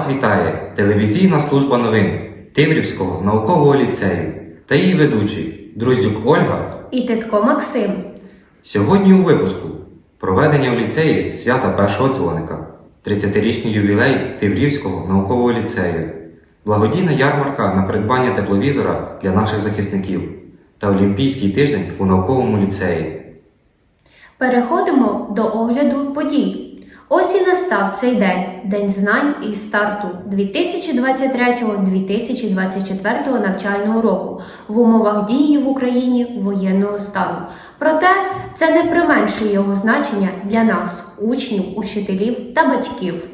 Вас вітає телевізійна служба новин Тиврівського наукового ліцею та її ведучий Друздюк Ольга. І Титко Максим. Сьогодні у випуску проведення в ліцеї свята першого дзвоника, 30-річний ювілей Тиврівського наукового ліцею, благодійна ярмарка на придбання тепловізора для наших захисників та Олімпійський тиждень у науковому ліцеї. Переходимо до огляду подій. Ось і настав цей день, день знань і старту 2023-2024 навчального року в умовах дії в Україні воєнного стану. Проте це не применшує його значення для нас, учнів, учителів та батьків.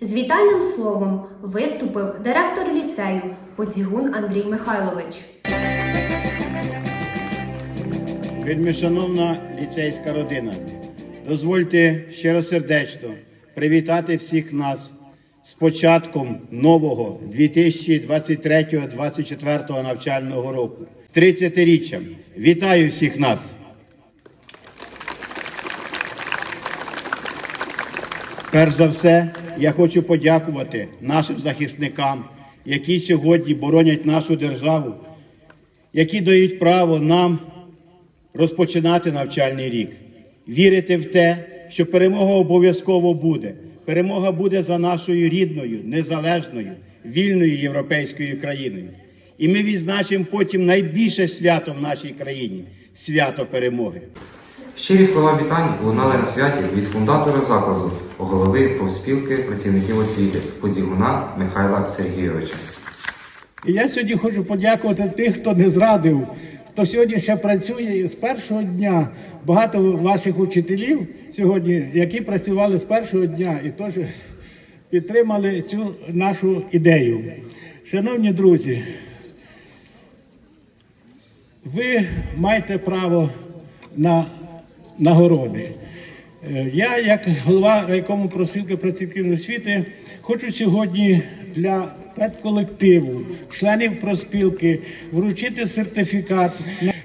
З вітальним словом виступив директор ліцею Подзігун Андрій Михайлович. Вельми шановна ліцейська родина, дозвольте щиросердечно привітати всіх нас з початком нового 2023-2024 навчального року з 30-річчям. Вітаю всіх нас! Перш за все, я хочу подякувати нашим захисникам, які сьогодні боронять нашу державу, які дають право нам розпочинати навчальний рік, вірити в те, що перемога обов'язково буде. Перемога буде за нашою рідною, незалежною, вільною європейською країною. І ми відзначимо потім найбільше свято в нашій країні свято перемоги. Щирі слова вітань лунали на святі від фундатора закладу, голови профспілки працівників освіти Подзігуна Михайла Сергійовича. І я сьогодні хочу подякувати тих, хто не зрадив, хто сьогодні ще працює з першого дня. Багато ваших учителів сьогодні, які працювали з першого дня і теж підтримали цю нашу ідею. Шановні друзі, ви маєте право на нагороди. Е, Я, як голова райкому просвітки працівників освіти, хочу сьогодні для педколективу, членів проспілки вручити сертифікат.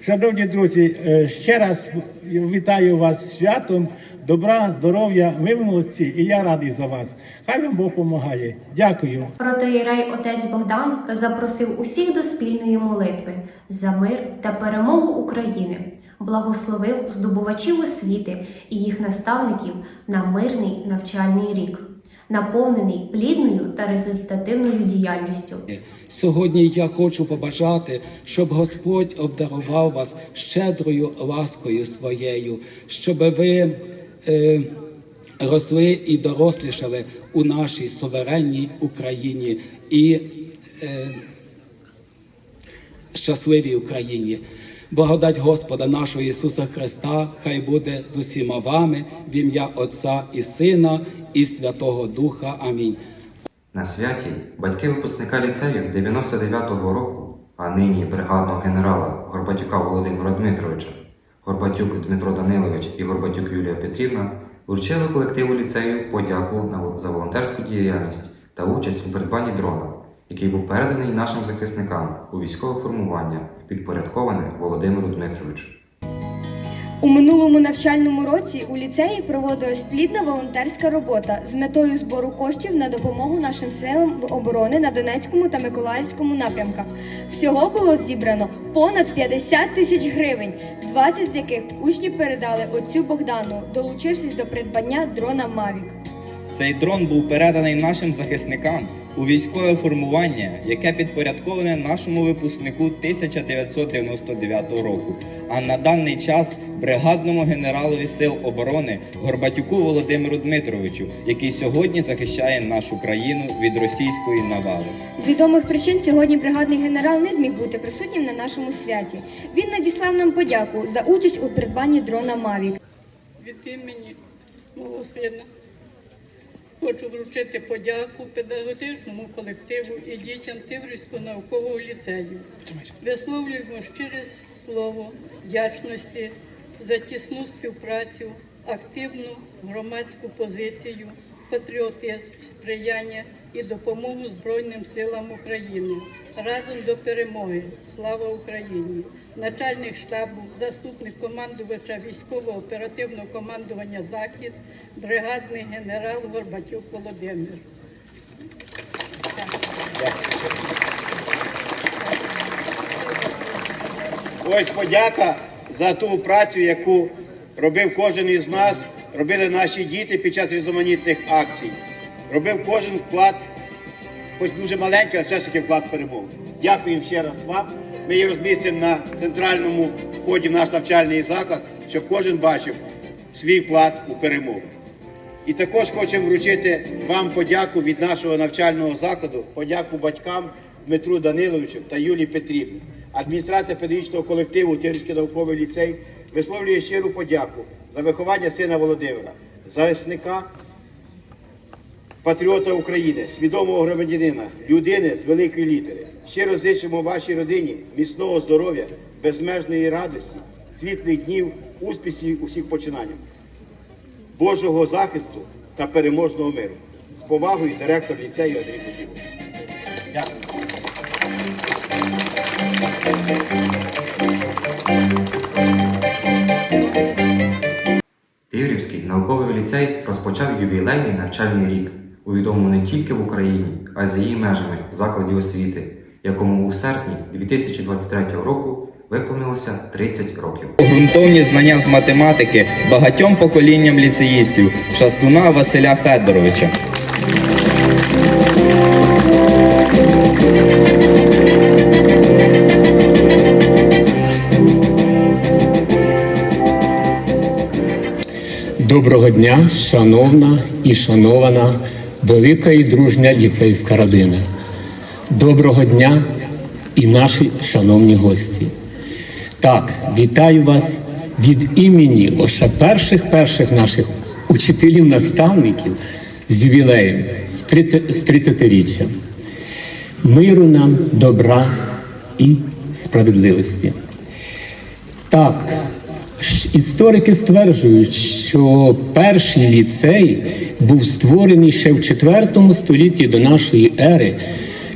Шановні друзі, е, ще раз вітаю вас святом, добра, здоров'я, ви молодці, і я радий за вас. Хай вам Бог допомагає. Дякую. Протоїрей отець Богдан запросив усіх до спільної молитви за мир та перемогу України, благословив здобувачів освіти і їх наставників на мирний навчальний рік, наповнений плідною та результативною діяльністю. Сьогодні я хочу побажати, щоб Господь обдарував вас щедрою ласкою своєю, щоб ви е, росли і дорослішали у нашій суверенній Україні і е, щасливій Україні. Благодать Господа нашого Ісуса Христа, хай буде з усіма вами в ім'я Отця і Сина і Святого Духа. Амінь. На святі батьки випускника ліцею 99-го року, а нині бригадного генерала Горбатюка Володимира Дмитровича, Горбатюк Дмитро Данилович і Горбатюк Юлія Петрівна вручили колективу ліцею подяку за волонтерську діяльність та участь у придбанні дрона, який був переданий нашим захисникам у військове формування, підпорядковане Володимиру Дмитровичу. У минулому навчальному році у ліцеї проводилась плідна волонтерська робота з метою збору коштів на допомогу нашим силам оборони на Донецькому та Миколаївському напрямках. Всього було зібрано понад 50 тисяч гривень, 20 з яких учні передали отцю Богдану, долучившись до придбання дрона Мавік. Цей дрон був переданий нашим захисникам у військове формування, яке підпорядковане нашому випускнику 1999 року. А на даний час бригадному генералові сил оборони Горбатюку Володимиру Дмитровичу, який сьогодні захищає нашу країну від російської навали. З відомих причин сьогодні бригадний генерал не зміг бути присутнім на нашому святі. Він надіслав нам подяку за участь у придбанні дрона Мавік. від імені мого сина хочу вручити подяку педагогічному колективу і дітям Тиврівського наукового ліцею. Висловлюємо щире слово вдячності за тісну співпрацю, активну громадську позицію, патріотизм, сприяння і допомогу Збройним силам України разом до перемоги. Слава Україні! Начальник штабу, заступник командувача військово-оперативного командування Захід, бригадний генерал Горбатюк Володимир. Ось подяка за ту працю, яку робив кожен із нас, робили наші діти під час різноманітних акцій. Робив кожен вклад, хоч дуже маленький, але все ж таки вклад в перемогу. Дякуємо ще раз вам. Ми її розмістимо на центральному вході в наш навчальний заклад, щоб кожен бачив свій вклад у перемогу. І також хочемо вручити вам подяку від нашого навчального закладу, подяку батькам Дмитру Даниловичу та Юлії Петрівні. Адміністрація педагогічного колективу Тирський науковий ліцей висловлює щиру подяку за виховання сина Володимира, захисника, патріота України, свідомого громадянина, людини з великої літери. Щиро зичимо вашій родині міцного здоров'я, безмежної радості, світлих днів, успіхів у всіх починаннях. Божого захисту та переможного миру. З повагою директор ліцею Андрій Кутєвич. Дякую. Тиврівський науковий ліцей розпочав ювілейний навчальний рік, у відомому не тільки в Україні, а й за її межами закладі освіти, якому у серпні 2023 року виповнилося 30 років. Ґрунтовні знання з математики багатьом поколінням ліцеїстів Шастуна Василя Федоровича. Доброго дня, шановна і шанована велика і дружня ліцейська родина. Доброго дня і наші шановні гості. Так, вітаю вас від імені лише перших перших наших учителів-наставників з ювілеєм, з 30 з 30-річчям. Миру нам, добра і справедливості. Так, історики стверджують, що перший ліцей був створений ще в IV столітті до нашої ери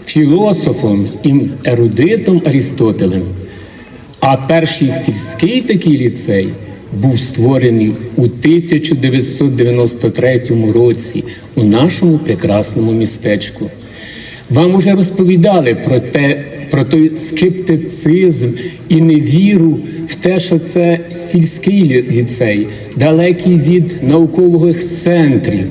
філософом і ерудитом Арістотелем. А перший сільський такий ліцей був створений у 1993 році у нашому прекрасному містечку. Вам уже розповідали про те, про той скептицизм і невіру в те, що це сільський ліцей, далекий від наукових центрів.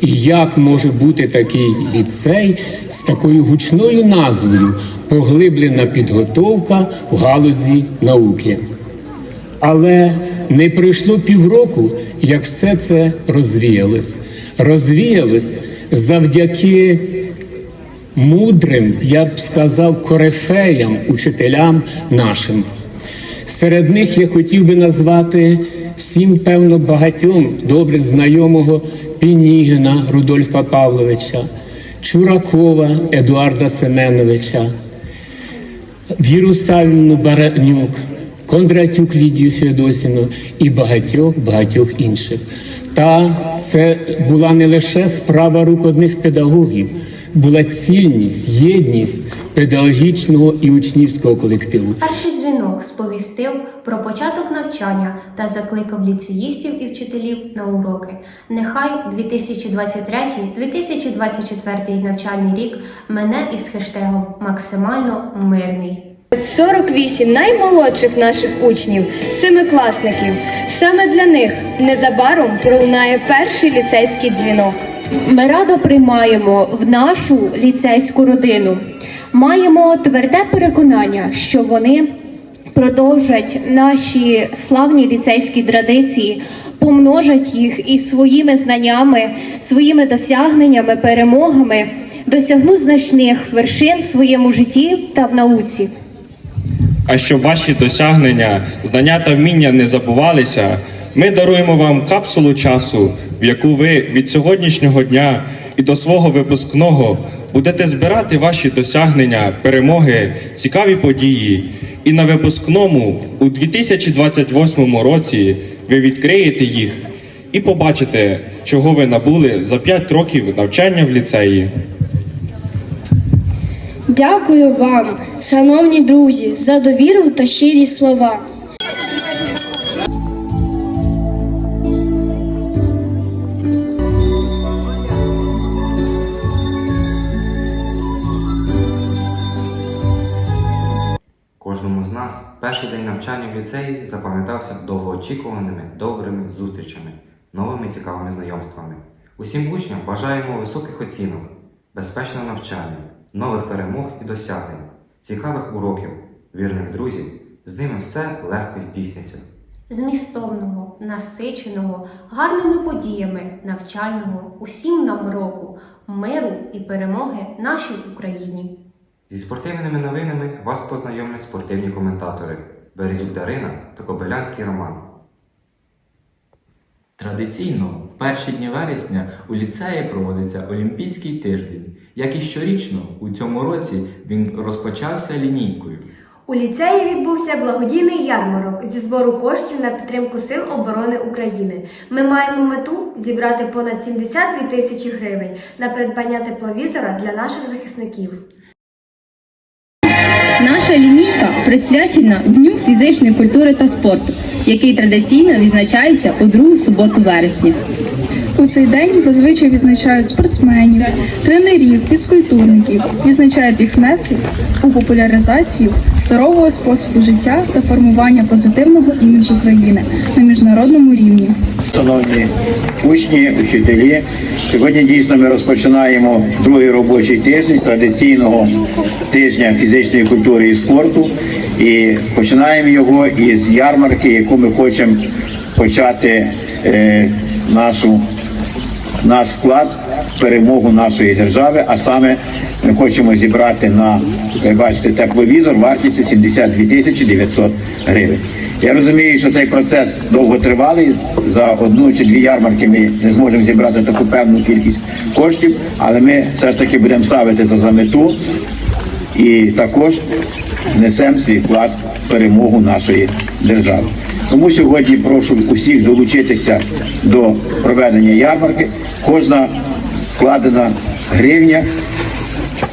І як може бути такий ліцей з такою гучною назвою поглиблена підготовка в галузі науки? Але не пройшло півроку, як все це розвіялось. Розвіялось завдяки мудрим, я б сказав, корифеям, учителям нашим. Серед них я хотів би назвати всім, певно, багатьом добре знайомого Пінігіна Рудольфа Павловича, Чуракова Едуарда Семеновича, Віру Савівну Баранюк, Кондратюк Лідію Феодосівну і багатьох багатьох інших. Та це була не лише справа рук одних педагогів, була цільність, єдність педагогічного і учнівського колективу. Перший дзвінок сповістив про початок навчання та закликав ліцеїстів і вчителів на уроки. Нехай 2023-2024 навчальний рік мене із хештегом максимально мирний. 48 наймолодших наших учнів, семикласників. Саме для них незабаром пролунає перший ліцейський дзвінок. Ми радо приймаємо в нашу ліцейську родину. Маємо тверде переконання, що вони продовжать наші славні ліцейські традиції, помножать їх і своїми знаннями, своїми досягненнями, перемогами досягнуть значних вершин в своєму житті та в науці. А щоб ваші досягнення, знання та вміння не забувалися, ми даруємо вам капсулу часу, в яку ви від сьогоднішнього дня і до свого випускного будете збирати ваші досягнення, перемоги, цікаві події. І на випускному у 2028 році ви відкриєте їх і побачите, чого ви набули за 5 років навчання в ліцеї. Дякую вам, шановні друзі, за довіру та щирі слова. Навчання в ліцеї запам'ятався довгоочікуваними добрими зустрічами, новими цікавими знайомствами. Усім учням бажаємо високих оцінок, безпечного навчання, нових перемог і досягнень, цікавих уроків, вірних друзів. З ними все легко здійсниться. Змістовного, насиченого, гарними подіями, навчального, усім нам року, миру і перемоги нашій Україні. Зі спортивними новинами вас познайомлять спортивні коментатори Березюк Дарина та Кобилянський Роман. Традиційно в перші дні вересня у ліцеї проводиться Олімпійський тиждень. Як і щорічно, у цьому році він розпочався лінійкою. У ліцеї відбувся благодійний ярмарок зі збору коштів на підтримку Сил оборони України. Ми маємо мету зібрати понад 72 тисячі гривень на придбання тепловізора для наших захисників. Наша лінійка присвячена Дню фізичної культури та спорту, який традиційно відзначається у другу суботу вересня. У цей день зазвичай відзначають спортсменів, тренерів, фізкультурників, відзначають їх внесок у популяризацію здорового способу життя та формування позитивного іміджу України на міжнародному рівні. Шановні учні, учителі, сьогодні дійсно ми розпочинаємо другий робочий тиждень традиційного тижня фізичної культури і спорту. І починаємо його із ярмарки, яку ми хочемо почати е, нашу наш вклад в перемогу нашої держави. А саме ми хочемо зібрати на ви бачите тепловізор вартістю 72 тисячі 900 гривень. Я розумію, що цей процес довготривалий. За одну чи дві ярмарки ми не зможемо зібрати таку певну кількість коштів, але ми все ж таки будемо ставити це за мету і також несемо свій вклад в перемогу нашої держави. Тому сьогодні прошу усіх долучитися до проведення ярмарки. Кожна вкладена гривня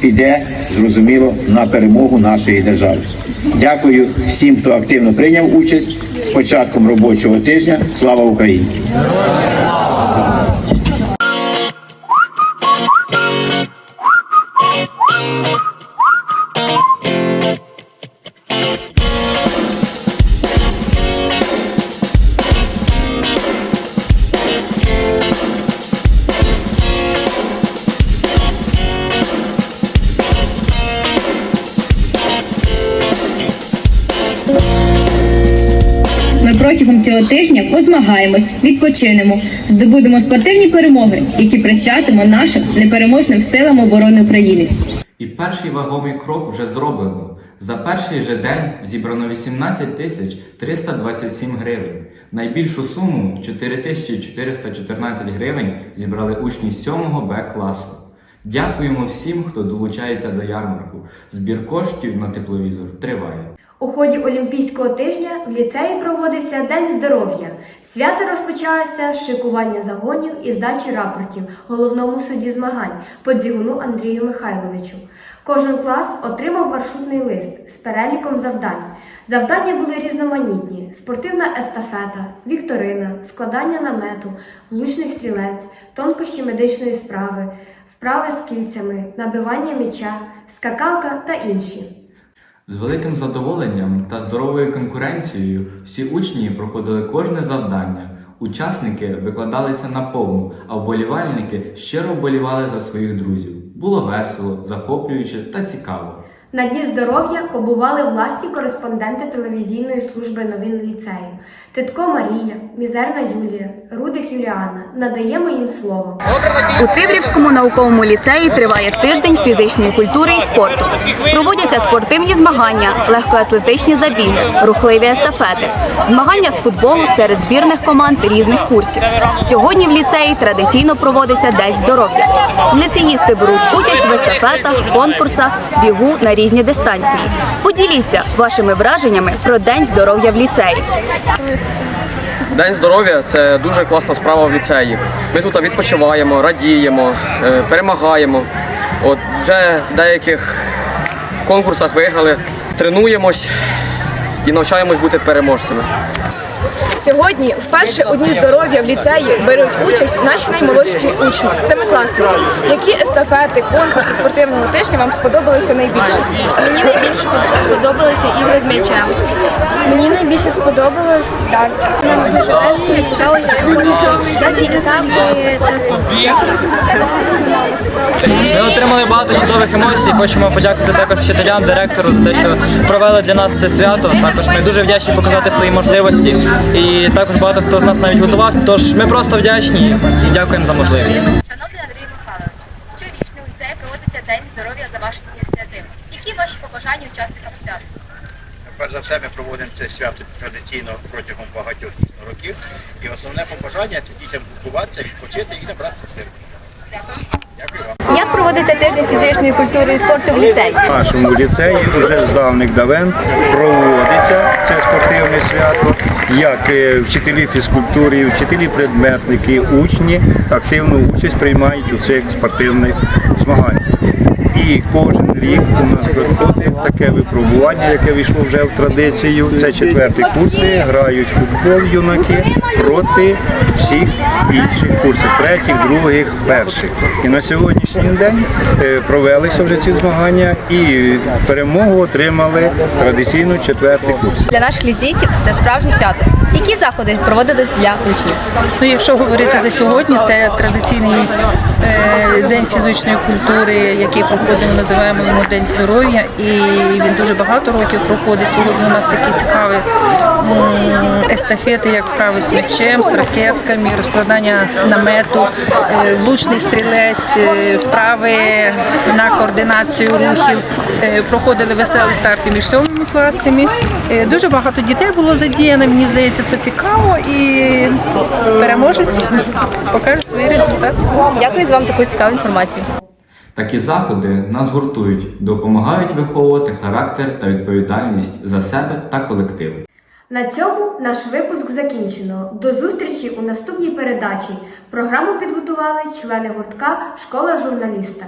піде, зрозуміло, на перемогу нашої держави. Дякую всім, хто активно прийняв участь з початком робочого тижня. Слава Україні! Ми тижня відпочинемо, здобудемо спортивні перемоги, які присвятимо нашим непереможним силам оборони України. І перший вагомий крок вже зроблено. За перший же день зібрано 18 тисяч 327 гривень. Найбільшу суму 4414 гривень зібрали учні 7-го Б класу. Дякуємо всім, хто долучається до ярмарку. Збір коштів на тепловізор триває. У ході Олімпійського тижня в ліцеї проводився День здоров'я. Свято розпочалося з шикування загонів і здачі рапортів головному судді змагань Подзігуну Андрію Михайловичу. Кожен клас отримав маршрутний лист з переліком завдань. Завдання були різноманітні: спортивна естафета, вікторина, складання намету, влучний стрілець, тонкощі медичної справи, вправи з кільцями, набивання м'яча, скакалка та інші. З великим задоволенням та здоровою конкуренцією всі учні проходили кожне завдання. Учасники викладалися на повну, а вболівальники щиро вболівали за своїх друзів. Було весело, захоплююче та цікаво. На Дні здоров'я побували власні кореспонденти телевізійної служби новин ліцею. Титко Марія, Мізерна Юлія, Рудик Юліана. Надаємо їм слово. У Тиврівському науковому ліцеї триває тиждень фізичної культури і спорту. Проводяться спортивні змагання, легкоатлетичні забіги, рухливі естафети, змагання з футболу серед збірних команд різних курсів. Сьогодні в ліцеї традиційно проводиться День здоров'я. Ліцеїсти беруть участь в естафетах, конкурсах, бігу на різні дистанції. Поділіться вашими враженнями про День здоров'я в ліцеї. День здоров'я це дуже класна справа в ліцеї. Ми тут відпочиваємо, радіємо, е, перемагаємо. От вже в деяких конкурсах виграли, тренуємось і навчаємось бути переможцями. Сьогодні вперше у Дні здоров'я в ліцеї беруть участь наші наймолодші учні, семикласники. Які естафети, конкурси спортивного тижня вам сподобалися найбільше? Мені найбільше сподобалися ігри з м'ячем. Мені найбільше сподобалось дартс. Нам дуже весело цікаво. Всі етапи Ми отримали багато чудових емоцій. Хочемо подякувати також вчителям, директору за те, що провели для нас це свято. Також ми дуже вдячні показати свої можливості. І також багато хто з нас навіть готувався. Тож ми просто вдячні і дякуємо за можливість. Шановний Андрій Михайлович, щорічно у ліцеї проводиться День здоров'я за вашою ініціативою. Які ваші побажання учасникам свята? Перш за все, ми проводимо це свято традиційно протягом багатьох років. І основне побажання це дітям готуватися, відпочити і набратися сил. Дякую вам. Як проводиться тиждень фізичної культури і спорту в ліцеї? В нашому ліцеї вже з давних давен проводиться це спортивне свято. Як вчителі фізкультури, вчителі предметники, учні активну участь приймають у цих спортивних змаганнях. І кожен рік у нас проходить таке випробування, яке війшло вже в традицію. Це четверті курси, грають футбол юнаки проти всіх інших курсів, третіх, других, перших. І на сьогоднішній день е, провелися вже ці змагання і перемогу отримали традиційно четвертий курс. Для наших ліцеїстів це справжнє свято. Які заходи проводились для учнів? Ну, якщо говорити за сьогодні, це традиційний е, день фізичної культури, який проходимо, називаємо йому День здоров'я, і він дуже багато років проходить. Сьогодні у нас такі цікаві естафети, як вправи з м'ячем, з ракетками, розкладання намету, е, лучний стрілець, е, вправи на координацію рухів. Е, Проходили веселі старти між сьомими класами. Дуже багато дітей було задіяно. Мені здається, це цікаво і переможець покаже свої результати. Дякую за вам таку цікаву інформацію. Такі заходи нас гуртують, допомагають виховувати характер та відповідальність за себе та колектив. На цьому наш випуск закінчено. До зустрічі у наступній передачі. Програму підготували члени гуртка Школа журналіста.